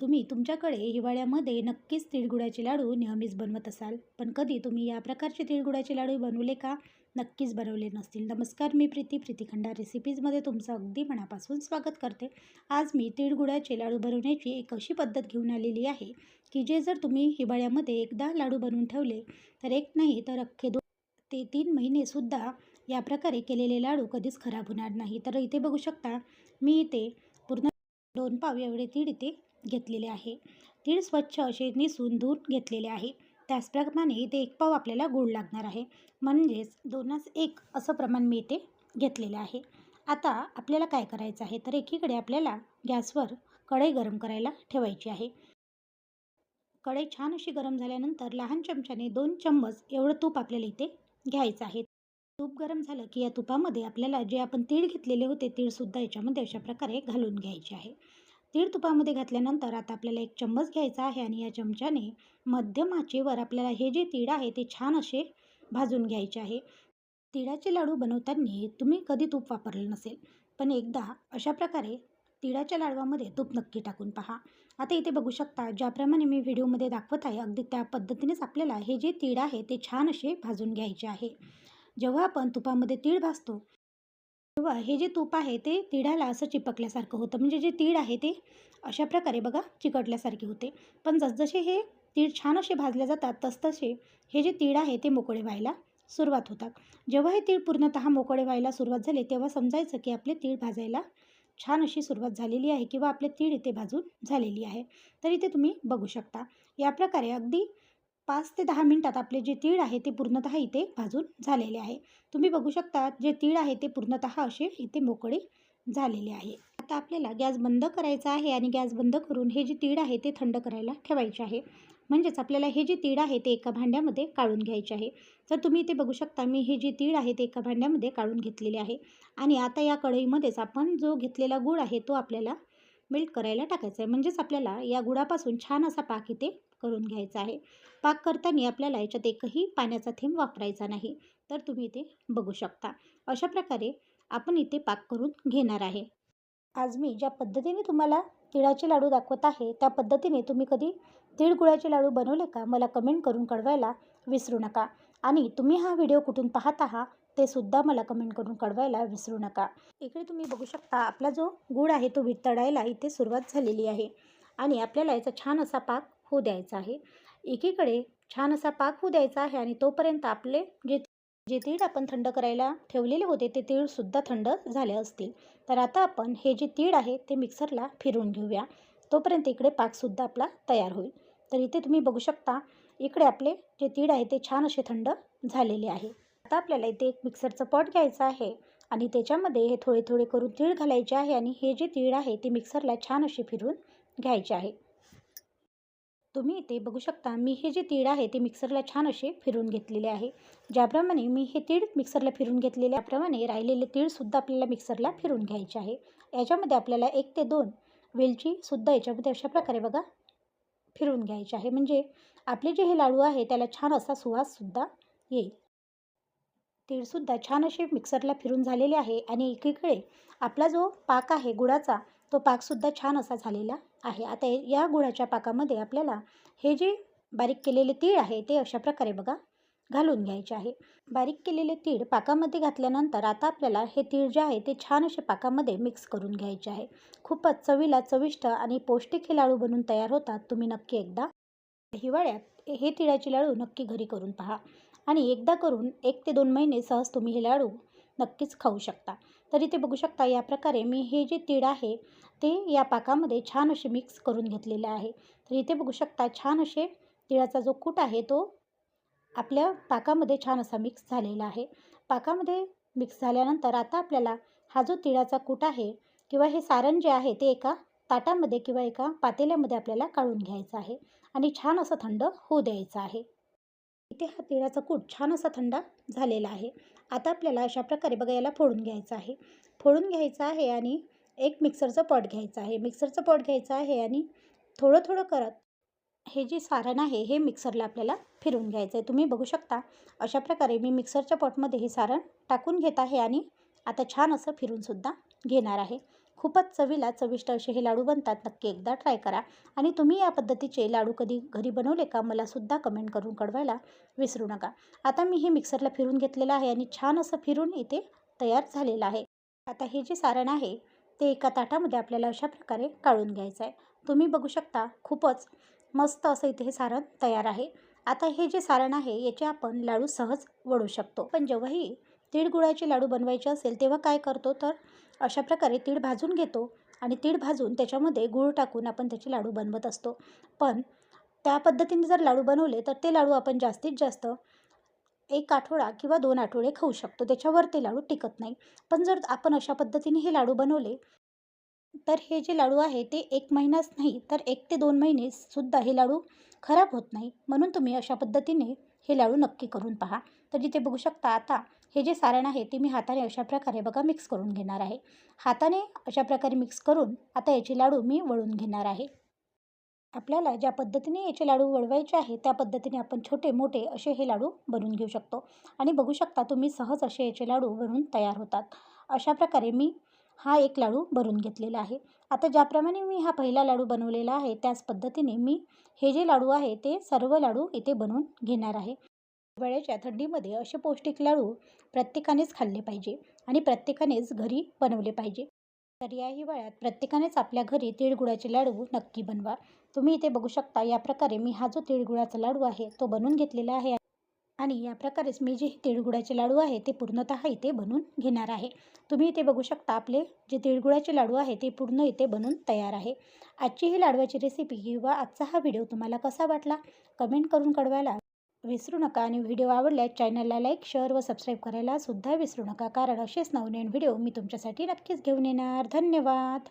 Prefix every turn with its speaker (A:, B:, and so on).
A: तुम्ही तुमच्याकडे हिवाळ्यामध्ये नक्कीच तिळगुळाचे लाडू नेहमीच बनवत असाल. पण कधी तुम्ही या प्रकारचे तिळगुळाचे लाडू बनवले का? नक्कीच बनवले नसतील. नमस्कार मी प्रीती. प्रीतीखंडा रेसिपीजमध्ये तुमचं अगदी मनापासून स्वागत करते. आज मी तिळगुळाचे लाडू बनवण्याची एक अशी पद्धत घेऊन आलेली आहे की जे जर तुम्ही हिवाळ्यामध्ये एकदा लाडू बनवून ठेवले तर एक नाही तर अख्खे दोन ते तीन महिनेसुद्धा या प्रकारे केलेले लाडू कधीच खराब होणार नाही. तर इथे बघू शकता मी इथे पूर्ण दोन पाव एवढे तीळ इथे घेतलेले आहे. तीळ स्वच्छ असे निसून धुवून घेतलेले आहे. त्याचप्रमाणे इथे एक पाव आपल्याला गूळ लागणार आहे. म्हणजेच दोनास एक असं प्रमाण मी इथे घेतलेलं आहे. आता आपल्याला काय करायचं आहे? तर एकीकडे आपल्याला गॅसवर कढई गरम करायला ठेवायची आहे. कढई छान अशी गरम झाल्यानंतर लहान चमच्याने दोन चम्मच एवढं तूप आपल्याला इथे घ्यायचं आहे. तूप गरम झालं की या तुपामध्ये आपल्याला जे आपण तीळ घेतलेले होते तीळसुद्धा याच्यामध्ये अशा प्रकारे घालून घ्यायचे आहे. तीळ तुपामध्ये घातल्यानंतर आता आपल्याला एक चम्मच घ्यायचा आहे आणि या चमच्याने मध्यम आचेवर आपल्याला हे जे तीळ आहे ते छान असे भाजून घ्यायचे आहे. तिळाचे लाडू बनवताना तुम्ही कधी तूप वापरलं नसेल पण एकदा अशा प्रकारे तिळाच्या लाडवामध्ये तूप नक्की टाकून पहा. आता इथे बघू शकता ज्याप्रमाणे मी व्हिडिओमध्ये दाखवत आहे अगदी त्या पद्धतीनेच आपल्याला हे जे तीळ आहे ते छान असे भाजून घ्यायचे आहे. जेव्हा आपण तुपामध्ये तीळ भाजतो किंवा हे जे तूप आहे ते तिळाला असं चिपकल्यासारखं होतं. म्हणजे जे तीळ आहे ते अशा प्रकारे बघा चिकटल्यासारखे होते. पण जसजसे हे तीळ छान असे भाजले जातात तसतसे हे जे तीळ आहे ते मोकळे व्हायला सुरुवात होतात. जेव्हा हे तीळ पूर्णतः मोकळे व्हायला सुरुवात झाली तेव्हा समजायचं की आपले तीळ भाजायला छान अशी सुरुवात झालेली आहे किंवा आपले तीळ इथे भाजून झालेली आहे. तर इथे तुम्ही बघू शकता. या प्रकारे अगदी पाच ते दहा मिनटात आपले जे तीळ आहे ते पूर्णतः इथे भाजून झालेले आहे. तुम्ही बघू शकता जे तीळ आहे ते पूर्णतः असे इथे मोकळे झालेले आहे. आता आपल्याला गॅस बंद करायचा आहे आणि गॅस बंद करून हे जे तीळ आहे ते थंड करायला ठेवायचे आहे. म्हणजेच आपल्याला हे जे तीळ आहे ते एका भांड्यामध्ये काढून घ्यायचे आहे. तर तुम्ही इथे बघू शकता मी हे जे तीळ आहे ते एका भांड्यामध्ये काढून घेतलेले आहे. आणि आता या कढईमध्येच आपण जो घेतलेला गूळ आहे तो आपल्याला मेल्ट करायला टाकायचा आहे. म्हणजेच आपल्याला या गुळापासून छान असा पाक इथे करून घ्यायचा आहे. पाक करताना आपल्याला याच्यात एकही पाण्याचा थेंब वापरायचा नाही तर तुम्ही इथे बघू शकता. अशा प्रकारे आपण इथे पाक करून घेणार आहे. आज मी ज्या पद्धतीने तुम्हाला तिळाचे लाडू दाखवत आहे त्या पद्धतीने तुम्ही कधी तिळगुळाचे लाडू बनवले का मला कमेंट करून कळवायला विसरू नका. आणि तुम्ही हा व्हिडिओ कुठून पाहत आहात ते सुद्धा मला कमेंट करून कळवायला विसरू नका. इकडे तुम्ही बघू शकता आपला जो गूळ आहे तो वितळायला इथे सुरुवात झालेली आहे. आणि आपल्याला याचा छान असा पाक होऊ द्यायचा आहे. एकीकडे छान असा पाक होऊ द्यायचा आहे आणि तोपर्यंत आपले जे जे तीळ आपण थंड करायला ठेवलेले होते ते तीळसुद्धा थंड झाले असतील. तर आता आपण हे जे तीळ आहे ते मिक्सरला फिरवून घेऊया. तोपर्यंत इकडे पाकसुद्धा आपला तयार होईल. तर इथे तुम्ही बघू शकता इकडे आपले जे तीळ आहे ते छान असे थंड झालेले आहे. आता आपल्याला इथे एक मिक्सरचं पॉट घ्यायचं आहे आणि त्याच्यामध्ये हे थोडे थोडे करून तीळ घालायचे आहे आणि हे जे तीळ आहे ते मिक्सरला छान असे फिरवून घ्यायचे आहे. तुम्ही इथे बघू शकता. मी हे जे तीळ आहे ते मिक्सरला छान असे फिरून घेतलेले आहे. ज्याप्रमाणे मी हे तीळ मिक्सरला फिरून घेतलेले त्याप्रमाणे राहिलेले तीळसुद्धा आपल्याला मिक्सरला फिरून घ्यायचे आहे. याच्यामध्ये आपल्याला एक ते दोन वेलचीसुद्धा याच्यामध्ये अशा प्रकारे बघा फिरून घ्यायचे आहे. म्हणजे आपले जे हे लाडू आहे त्याला छान असा सुवाससुद्धा येईल. तीळसुद्धा छान असे मिक्सरला फिरून झालेले आहे आणि एकीकडे आपला जो पाक आहे गुळाचा तो पाकसुद्धा छान असा झालेला आहे. आता या गुळाच्या पाकामध्ये आपल्याला हे जे बारीक केलेले तीळ आहे ते अशा प्रकारे बघा घालून घ्यायचे आहे. बारीक केलेले तीळ पाकामध्ये घातल्यानंतर आता आपल्याला हे तीळ जे आहे ते छान असे पाकामध्ये मिक्स करून घ्यायचे आहे. खूपच चवीला चविष्ट आणि पौष्टिक हे लाडू बनून तयार होतात. तुम्ही नक्की एकदा हिवाळ्यात हे तिळाचे लाडू नक्की घरी करून पहा. आणि एकदा करून एक ते दोन महिने सहज तुम्ही हे लाडू नक्कीच खाऊ शकता. तर इथे बघू शकता या प्रकारे मी हे जे तीळ आहे ते या पाकामध्ये छान असे मिक्स करून घेतलेले आहे. तर इथे बघू शकता छान असे तिळाचा जो कूट आहे तो आपल्या पाकामध्ये छान असा मिक्स झालेला आहे. पाकामध्ये मिक्स झाल्यानंतर आता आपल्याला हा जो तिळाचा कूट आहे किंवा हे सारण जे आहे ते एका ताटामध्ये किंवा एका पातेल्यामध्ये आपल्याला काढून घ्यायचं आहे. आणि छान असं थंड होऊ द्यायचं आहे. इथे हा तिळाचा कूट छान असा थंड झालेला आहे. आता आपल्याला अशा प्रकारे बघा याला फोडून घ्यायचं आहे. फोडून घ्यायचं आहे आणि एक मिक्सरचं पॉट घ्यायचं आहे. मिक्सरचं पॉट घ्यायचं आहे आणि थोडं थोडं करत हे जे सारण आहे हे मिक्सरला आपल्याला फिरवून घ्यायचं आहे तुम्ही बघू शकता अशा प्रकारे मी मिक्सरच्या पॉटमध्ये हे सारण टाकून घेत आहे आणि आता छान असं फिरूनसुद्धा घेणार आहे. खूपच चवीला चविष्ट असे हे लाडू बनतात. नक्की एकदा ट्राय करा. आणि तुम्ही या पद्धतीचे लाडू कधी घरी बनवले का? मला सुद्धा कमेंट करून कळवायला विसरू नका. आता मी हे मिक्सरला फिरून घेतलेलं आहे आणि छान असं फिरून इथे तयार झालेलं आहे. आता हे जे सारण आहे ते एका ताटामध्ये आपल्याला अशा प्रकारे काढून घ्यायचं आहे. तुम्ही बघू शकता खूपच मस्त असं इथे हे सारण तयार आहे. आता हे जे सारण आहे याचे आपण लाडू सहज वळू शकतो. पण जेव्हाही तीळ गुळाचे लाडू बनवायचे असेल तेव्हा काय करतो तर अशा प्रकारे तीळ भाजून घेतो आणि तीळ भाजून त्याच्यामध्ये गूळ टाकून आपण त्याचे लाडू बनवत असतो. पण त्या पद्धतीने जर लाडू बनवले तर ते लाडू आपण जास्तीत जास्त एक आठवडा किंवा दोन आठवडे खाऊ शकतो. त्याच्यावर ते लाडू टिकत नाही. पण जर आपण अशा पद्धतीने हे लाडू बनवले तर हे जे लाडू आहे ते एक महिनाच नाही तर एक ते दोन महिनेसुद्धा हे लाडू खराब होत नाही. म्हणून तुम्ही अशा पद्धतीने हे लाडू नक्की करून पहा. तर जिथे बघू शकता आता हे जे सारण आहे ते मी हाताने अशा प्रकारे बघा मिक्स करून घेणार आहे. हाताने अशा प्रकारे मिक्स करून आता याचे लाडू मी वळून घेणार आहे. आपल्याला ज्या पद्धतीने याचे लाडू वळवायचे आहे त्या पद्धतीने आपण छोटे मोठे असे हे लाडू बनवून घेऊ शकतो. आणि बघू शकता तुम्ही सहज असे याचे लाडू बनवून तयार होतात. अशा प्रकारे मी हा एक लाडू भरून घेतलेला आहे. आता ज्याप्रमाणे मी हा पहिला लाडू बनवलेला आहे त्याच पद्धतीने मी हे जे लाडू आहे ते सर्व लाडू इथे बनवून घेणार आहे. हिवाळ्याच्या थंडीमध्ये असे पौष्टिक लाडू प्रत्येकानेच खाल्ले पाहिजे आणि प्रत्येकानेच घरी बनवले पाहिजे. तर या हिवाळ्यात प्रत्येकानेच आपल्या घरी तिळगुळाचे लाडू नक्की बनवा. तुम्ही इथे बघू शकता या प्रकारे मी हा जो तिळगुळाचा लाडू आहे तो बनवून घेतलेला आहे आणि या प्रकारेच मी जे तिळगुळाचे लाडू आहे ते पूर्णतः इथे बनवून घेणार आहे. तुम्ही इथे बघू शकता आपले जे तिळगुळाचे लाडू आहे ते पूर्ण इथे बनवून तयार आहे. आजची ही लाडवाची रेसिपी किंवा आजचा हा व्हिडिओ तुम्हाला कसा वाटला? कमेंट करून कळवायला विसरू नका आणि व्हिडिओ आवडल्यास चॅनलला लाईक शेअर व सबस्क्राईब करायला सुद्धा विसरू नका. कारण असेच नवनवीन व्हिडिओ मी तुमच्यासाठी नक्कीच घेऊन येणार. धन्यवाद.